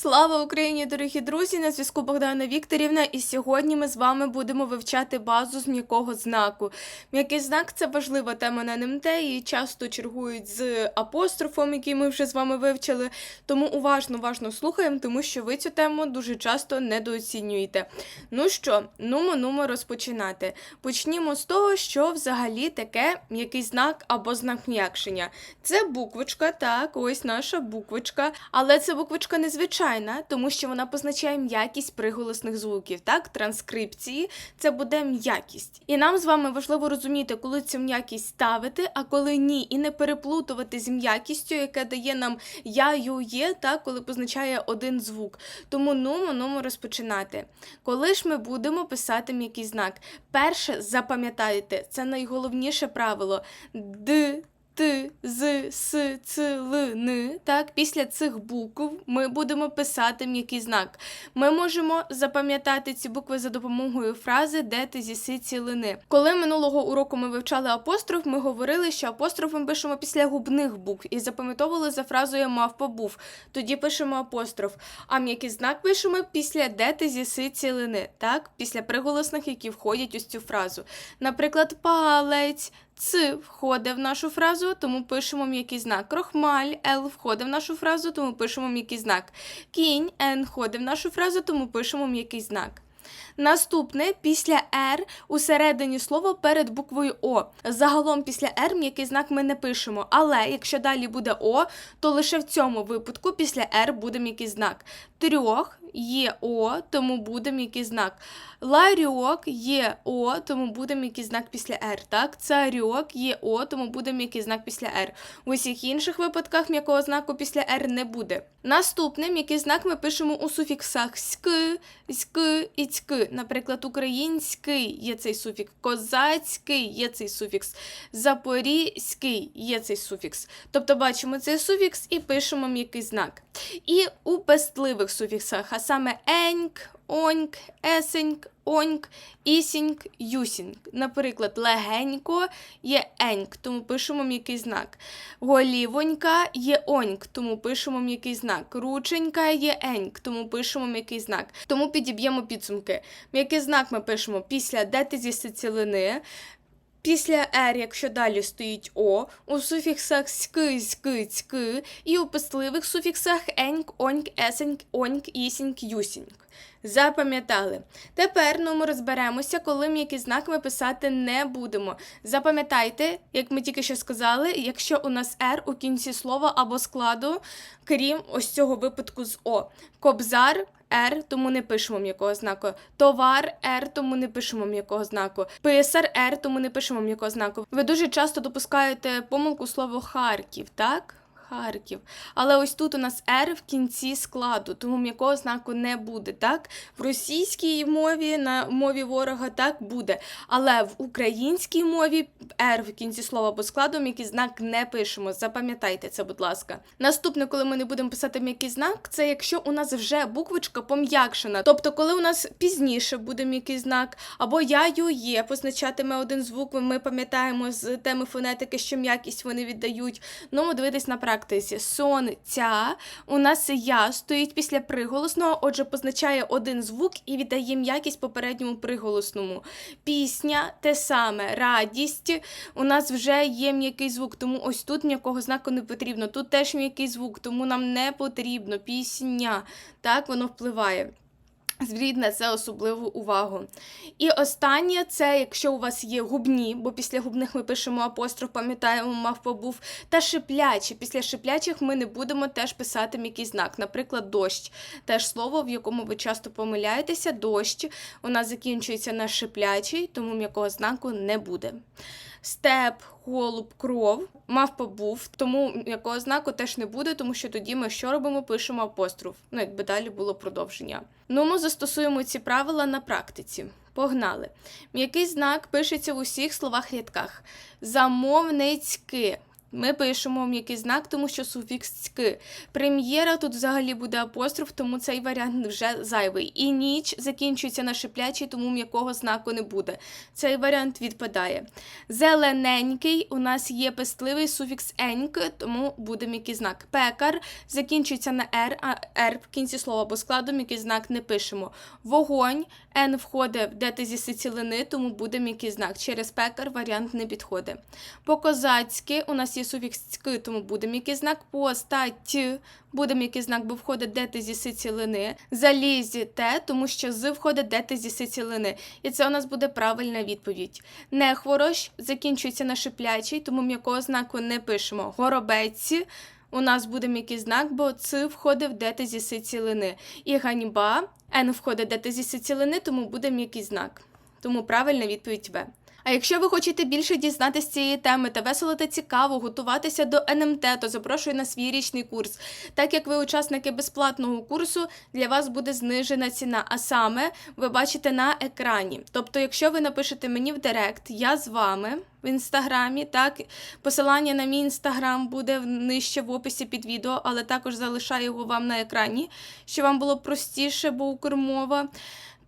Слава Україні, дорогі друзі! На зв'язку Богдана Вікторівна, і сьогодні ми з вами будемо вивчати базу з м'якого знаку. М'який знак це важлива тема на НМТ, і часто чергують з апострофом, який ми вже з вами вивчили. Тому уважно, уважно слухаємо, тому що ви цю тему дуже часто недооцінюєте. Ну що, нумо, нумо розпочинати. Почнімо з того, що взагалі таке м'який знак або знак м'якшення. Це буквочка, так, ось наша буквочка, але це буквочка незвичайна, тому що вона позначає м'якість приголосних звуків. Так, транскрипції це буде м'якість. І нам з вами важливо розуміти, коли цю м'якість ставити, а коли ні, і не переплутувати з м'якістю, яке дає нам я, ю, є, так, коли позначає один звук. Тому нумо, нумо розпочинати. Коли ж ми будемо писати м'який знак, перше запам'ятайте, це найголовніше правило. Д, Т, З, С, Ц, Л, Н. Так, після цих букв ми будемо писати м'який знак. Ми можемо запам'ятати ці букви за допомогою фрази де ти зіси цілини. Коли минулого уроку ми вивчали апостроф, ми говорили, що апостроф ми пишемо після губних букв і запам'ятовували за фразою мавпа був. Тоді пишемо апостроф. А м'який знак пишемо після де ти зіси цілини, так, після приголосних, які входять у цю фразу. Наприклад, палець. Ц входить в нашу фразу, тому пишемо м'який знак. Крохмаль Л входить в нашу фразу, тому пишемо м'який знак. Кінь Н входить в нашу фразу, тому пишемо м'який знак. Наступне після R усередині слова перед буквою О. Загалом після R м'який знак ми не пишемо, але якщо далі буде О, то лише в цьому випадку після R буде м'який знак. Трьох є О, тому буде м'який знак. Ларьок є О, тому буде м'який знак після R. Так? Царьок є О, тому буде м'який знак після R. В усіх інших випадках м'якого знаку після R не буде. Наступне м'який знак ми пишемо у суфіксах ськ, ськ і цьк. Наприклад, український є цей суфікс, козацький є цей суфікс, запорізький є цей суфікс. Тобто бачимо цей суфікс і пишемо м'який знак. І у пестливих суфіксах, саме еньк, оньк, есеньк, оньк, ісіньк, юсіньк. Наприклад, легенько є еньк, тому пишемо м'який знак. Голівонька є оньк, тому пишемо м'який знак. Рученька є еньк, тому пишемо м'який знак. Тому підіб'ємо підсумки. М'який знак ми пишемо після дети зі цілини. Після «р», якщо далі стоїть О, у суфіксах ськи, ськи, цьки і у пестливих суфіксах еньк, оньк, есеньк, оньк, ісіньк, юсіньк. Запам'ятали. Тепер ну, ми розберемося, коли м'який знак ми писати не будемо. Запам'ятайте, як ми тільки що сказали, якщо у нас «р» у кінці слова або складу, крім ось цього випадку з О. Кобзар Р, тому не пишемо м'якого знаку. Товар Р, тому не пишемо м'якого знаку. Писар Р, тому не пишемо м'якого знаку. Ви дуже часто допускаєте помилку слово Харків, так? Харків. Але ось тут у нас R в кінці складу, тому м'якого знаку не буде. так? В російській мові, на мові ворога так буде. Але в українській мові R в кінці слова або складу м'який знак не пишемо. Запам'ятайте це, будь ласка. Наступне, коли ми не будемо писати м'який знак, це якщо у нас вже буквочка пом'якшена. Тобто, коли у нас пізніше буде м'який знак, або я ю є, позначатиме один звук, ми пам'ятаємо з теми фонетики, що м'якість вони віддають. Ну, дивитись на практиці. Сон, ця. У нас я стоїть після приголосного, отже, позначає один звук і віддає м'якість попередньому приголосному. Пісня те саме, радість. У нас вже є м'який звук, тому ось тут м'якого знаку не потрібно. Тут теж м'який звук, тому нам не потрібно. Пісня. Так, воно впливає. Зверніть на це особливу увагу. І останнє це, якщо у вас є губні, бо після губних ми пишемо апостроф, пам'ятаємо, мавпа був, та шиплячі. Після шиплячих ми не будемо теж писати м'який знак. Наприклад, дощ. Теж слово, в якому ви часто помиляєтеся, дощ. У нас закінчується на шиплячий, тому м'якого знаку не буде. Степ, голуб, кров, мавпа був, тому якого знаку теж не буде, тому що тоді ми що робимо? Пишемо апостроф. Ну, якби далі було продовження. Ну, ми застосуємо ці правила на практиці. Погнали. М'який знак пишеться в усіх словах рядках. Замовницьки. Ми пишемо м'який знак, тому що суфікс «ськи». Прем'єра тут взагалі буде апостроф, тому цей варіант вже зайвий. І ніч закінчується на шиплячий, тому м'якого знаку не буде. Цей варіант відпадає. Зелененький у нас є пестливий суфікс еньк, тому буде м'який знак. Пекар закінчується на «р», а «р» в кінці слова або складу м'який знак не пишемо. Вогонь, «н» входить в дети зі сицілини, тому буде м'який знак. Через пекар варіант не підходить. По-козацьки у нас є суфікс «цьки», тому буде м'який знак. По стать буде м'який знак, бо входить дети зі сицілини. Залізі те, тому що з входить дети зі сицілини. І це у нас буде правильна відповідь. Нехворощ закінчується на шиплячий, тому м'якого знаку не пишемо. Горобець. У нас буде м'який знак, бо ц входить в дети зі сицілини. І ганьба, н входить дети зі сицілини, тому буде м'який знак. Тому правильна відповідь В. А якщо ви хочете більше дізнатися цієї теми та весело та цікаво готуватися до НМТ, то запрошую на свій річний курс. Так як ви учасники безплатного курсу, для вас буде знижена ціна. А саме ви бачите на екрані. Тобто, якщо ви напишете мені в Директ, я з вами в інстаграмі, так посилання на мій інстаграм буде нижче в описі під відео, але також залишаю його вам на екрані, щоб вам було простіше, бо укрмова.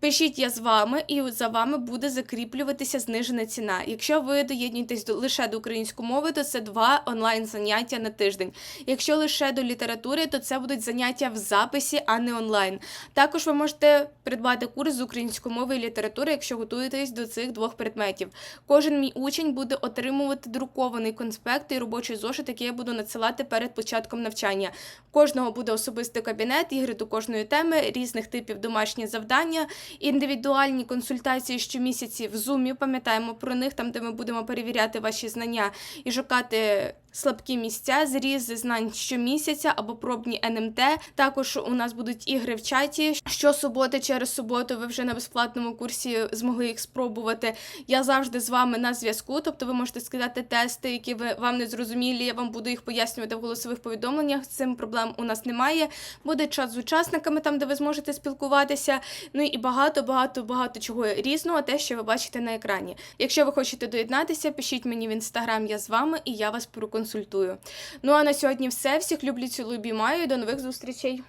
Пишіть я з вами, і за вами буде закріплюватися знижена ціна. Якщо ви доєднуєтесь до лише до української мови, то це два онлайн заняття на тиждень. Якщо лише до літератури, то це будуть заняття в записі, а не онлайн. Також ви можете придбати курс з української мови і літератури, якщо готуєтесь до цих двох предметів. Кожен мій учень буде отримувати друкований конспект і робочий зошит, який я буду надсилати перед початком навчання. Кожного буде особистий кабінет, ігри до кожної теми, різних типів домашні завдання індивідуальні консультації щомісяці в Zoom, пам'ятаємо про них, там де ми будемо перевіряти ваші знання і шукати слабкі місця, зрізи знань щомісяця або пробні НМТ. Також у нас будуть ігри в чаті. Щосуботи через суботу ви вже на безплатному курсі змогли їх спробувати. Я завжди з вами на зв'язку, тобто ви можете скидати тести, які ви вам не зрозумілі. Я вам буду їх пояснювати в голосових повідомленнях. Цим проблем у нас немає. Буде чат з учасниками, там де ви зможете спілкуватися. Ну і багато, багато, багато чого різного, те, що ви бачите на екрані. Якщо ви хочете доєднатися, пишіть мені в інстаграм, я з вами і я вас проконсультую. Ну а на сьогодні все. Всіх люблю, цілую, обіймаю і до нових зустрічей.